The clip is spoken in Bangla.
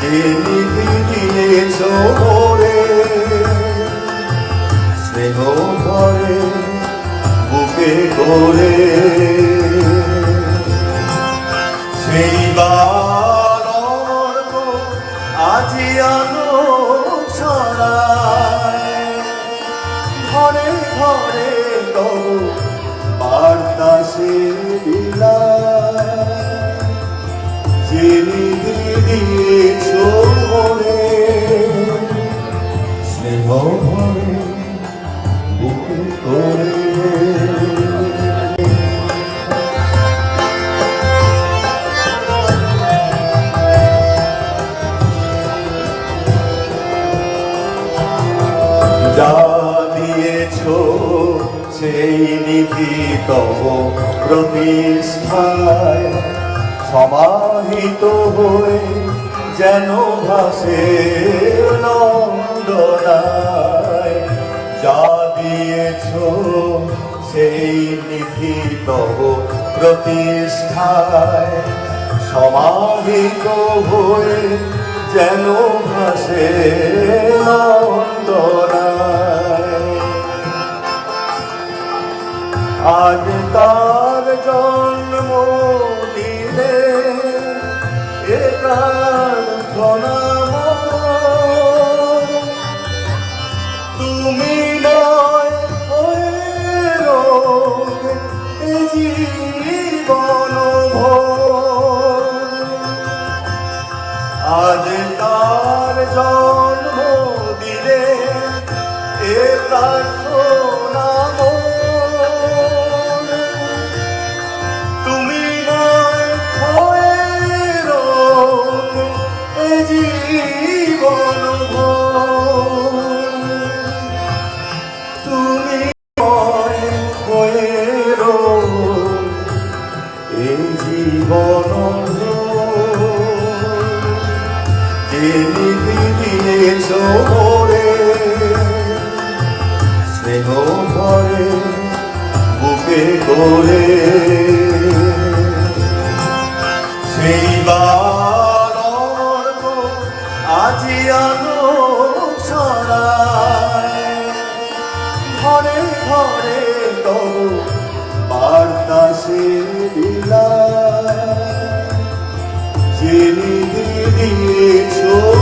যে দিয়েছ মোরে স্নেহ ভরে বুকে করে সেই বালক আজি আলো ছড়ায় ঘরে ঘরে তবু বার্তা সে বিলায় যে নিধি ভরে বুকে করে যা দিয়েছ সেই প্রতিষ্ঠায় সমাহিত হয়ে যেন ভাসে নন্দনায় যা দিয়েছ সেই নিধি তব প্রতিষ্ঠায় সমাহিত হয়ে যেন ভাসে নন্দনায় আজ তার জন্ম দিলে এ প্রার্থনা মোর। তুমি নয় জীবন। আজ তার জন্ম দিলে এ প্রার্থনা জীবন যে নিধি দিয়েছ মোরে, স্নেহ ভরে বুকে সেই আজি আলো ছড়ায়। ঘরে ঘরে তবু বার্তা সে দিয়েছ